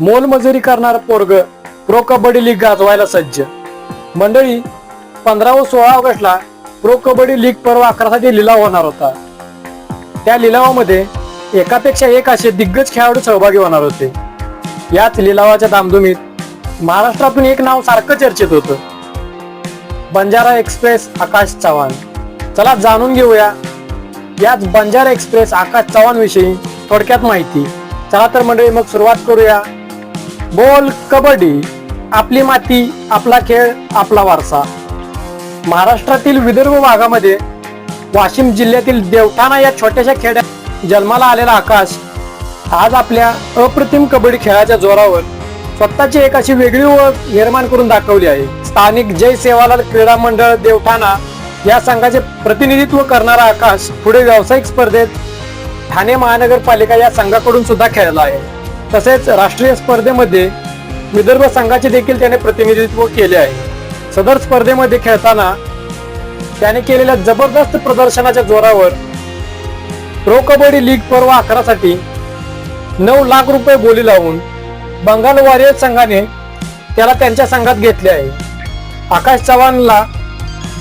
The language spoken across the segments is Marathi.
मोलमजुरी करणार पोरग. प्रो कबड्डी लीग गाजवायला सज्ज. मंडळी पंधरा व सोळा ऑगस्टला प्रो कबड्डी लीग पर्व अकरासाठी लिलाव होणार होता. त्या लिलावामध्ये एकापेक्षा एक असे दिग्गज खेळाडू सहभागी होणार होते. याच लिलावाच्या धामधुमीत महाराष्ट्रातून एक नाव सारखं चर्चेत होतं. बंजारा एक्सप्रेस आकाश चव्हाण. चला जाणून घेऊया याच बंजारा एक्सप्रेस आकाश चव्हाण विषयी थोडक्यात माहिती. चला तर मंडळी मग सुरुवात करूया. बोल कबड्डी आपली माती आपला खेळ आपला वारसा. महाराष्ट्रातील विदर्भ भागामध्ये वाशिम जिल्ह्यातील देवठाणा या छोट्याशा खेड्यात जन्माला आलेला आकाश आज आपल्या अप्रतिम कबड्डी खेळाच्या जोरावर स्वतःची एक अशी वेगळी ओळख निर्माण करून दाखवली आहे. स्थानिक जय सेवालाल क्रीडा मंडळ देवठाणा या संघाचे प्रतिनिधित्व करणारा आकाश पुढे व्यावसायिक स्पर्धेत ठाणे महानगरपालिका या संघाकडून सुद्धा खेळला आहे. तसेच राष्ट्रीय स्पर्धेमध्ये विदर्भ संघाचे देखील त्याने प्रतिनिधित्व केले आहे. सदर स्पर्धेमध्ये खेळताना त्याने केलेल्या जबरदस्त प्रदर्शनाच्या जोरावर प्रो कबड्डी लीग पर्व अकरासाठी नऊ लाख रुपये बोली लावून बंगाल वॉरियर्स संघाने त्याला त्यांच्या संघात घेतले आहे. आकाश चव्हाणला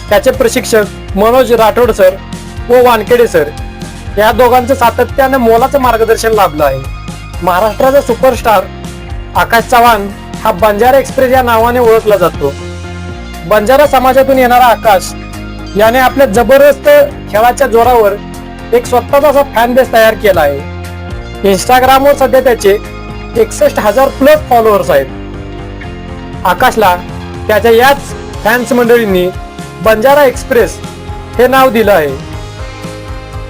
त्याचे प्रशिक्षक मनोज राठोड सर व वानखेडे सर या दोघांचं सातत्यानं मोलाचं मार्गदर्शन लाभलं आहे. महाराष्ट्राचा सुपरस्टार आकाश चव्हाण हा बंजारा एक्सप्रेस या नावाने ओळखला जातो. बंजारा समाजातून येणारा आकाश याने आपल्या जबरदस्त खेळाच्या जोरावर एक स्वतःचा असा फॅन बेस तयार केला आहे. इंस्टाग्रामवर सध्या त्याचे एकसष्ट हजार प्लस फॉलोअर्स आहेत. आकाशला त्याच्या याच फॅन्स मंडळींनी बंजारा एक्सप्रेस हे नाव दिलं आहे.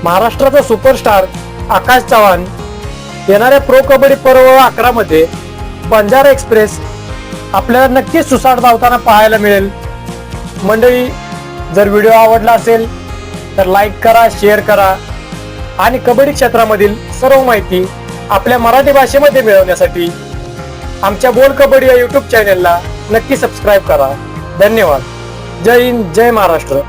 महाराष्ट्राचा सुपरस्टार आकाश चव्हाण येणाऱ्या प्रो कबड्डी पर्व अकरा मध्ये बंजारा एक्सप्रेस आपल्याला नक्कीच सुसाट धावताना पाहायला मिळेल. मंडळी जर व्हिडिओ आवडला असेल तर लाईक करा शेअर करा आणि कबड्डी क्षेत्रामधील सर्व माहिती आपल्या मराठी भाषेमध्ये मिळवण्यासाठी आमच्या बोल कबड्डी या युट्यूब चॅनेलला नक्की सबस्क्राईब करा. धन्यवाद. जय हिंद जय महाराष्ट्र.